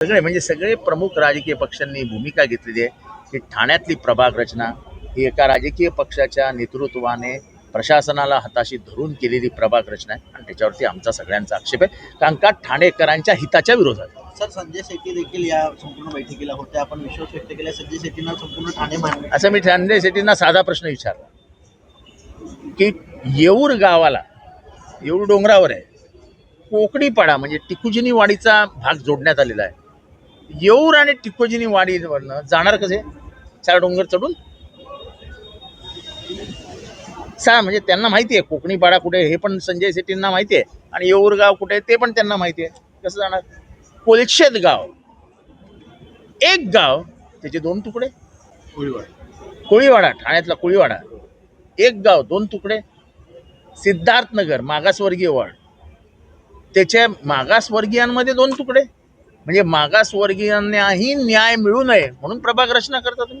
सगळे म्हणजे सगळे प्रमुख राजकीय पक्षांनी भूमिका घेतलेली आहे. की ठाण्यातली प्रभाग रचना ही एका राजकीय पक्षाच्या नेतृत्वाने प्रशासनाला हाताशी धरून केलेली प्रभाग रचना आहे. आणि त्याच्यावरती आमचा सगळ्यांचा आक्षेप आहे. कारण का? ठाणेकरांच्या हिताच्या विरोधात. सर संजय शेट्टी देखील या संपूर्ण बैठकीला होते. आपण विश्वास व्यक्त केला संजय शेट्टींना संपूर्ण ठाणे मान्य असं मी ठाणे शेट्टींना साधा प्रश्न विचारला. की येऊर गावाला येऊर डोंगरावर आहे कोकणीपाडा म्हणजे टिकुजिनी वाडीचा भाग जोडण्यात आलेला आहे. येऊर आणि टिकुजिनी वाडीवरनं जाणार कसे चार डोंगर चढून? सा म्हणजे त्यांना माहिती आहे कोकणीपाडा कुठे आहे हे पण संजय शेट्टींना माहिती आहे आणि येऊर गाव कुठे आहे ते पण त्यांना माहिती आहे. कसं जाणार? कोलशेत गाव. एक गाव त्याचे दोन तुकडे. कोळीवाडा ठाण्यातला कोळीवाडा. एक गाव दोन तुकडे. सिद्धार्थनगर मागासवर्गीय वार्ड. त्याच्या मागासवर्गीयांमध्ये दोन तुकडे. म्हणजे मागासवर्गीयांनाही न्याय मिळू नये म्हणून प्रभाग रचना करता तुम्ही?